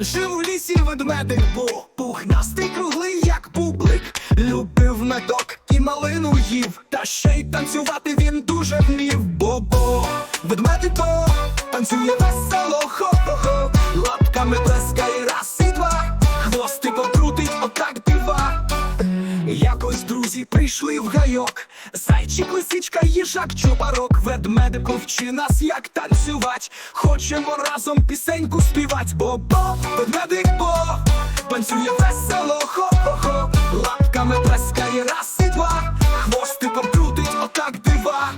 Жив у лісі ведмедик був, пухнастий круглий, як бублик. Любив медок і малину їв, та ще й танцювати він дуже вмів. Бо-бо, ведмедик то танцює весело, Якось прийшли в гайок, зайчик, лисичка, їжак, чубарок, ведмедик вчи нас, як танцювать. Хочемо разом пісеньку співать, бо-бо, ведмедик бо танцює весело, хо-хо-хо. Лапками плескає раз і два, хвостиком крутить отак дива.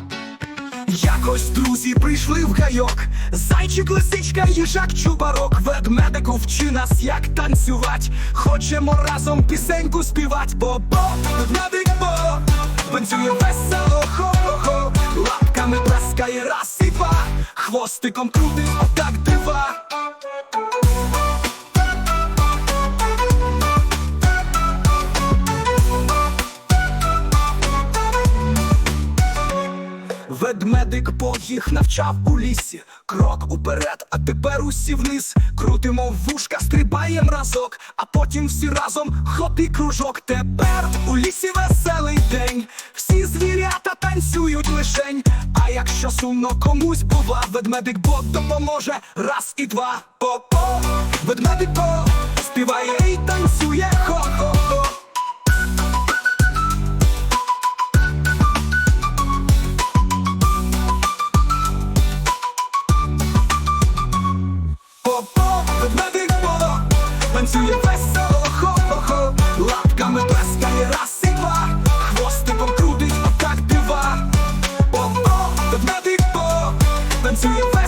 Якось друзі прийшли в гайок, зайчик, лисичка, їжак, чубарок, ведмедику вчи нас, як танцювать. Хочемо разом пісеньку співать, ведмедик бо танцює весело, хо-хо-хо Лапками плескає раз і два, хвостиком крутить отак дива. Ведмедик їх навчав у лісі, крок уперед, а тепер усі вниз. Крутимо вушка, стрибаєм разок, а потім всі разом ходи кружок. Тепер у лісі веселий лишень. А якщо сумно комусь бува, ведмедик Бог допоможе. Раз і два. По-по, ведмедик Бог співає і танцює. Хо-хо-хо. Танцює весело, хо-хо-хо крутить отак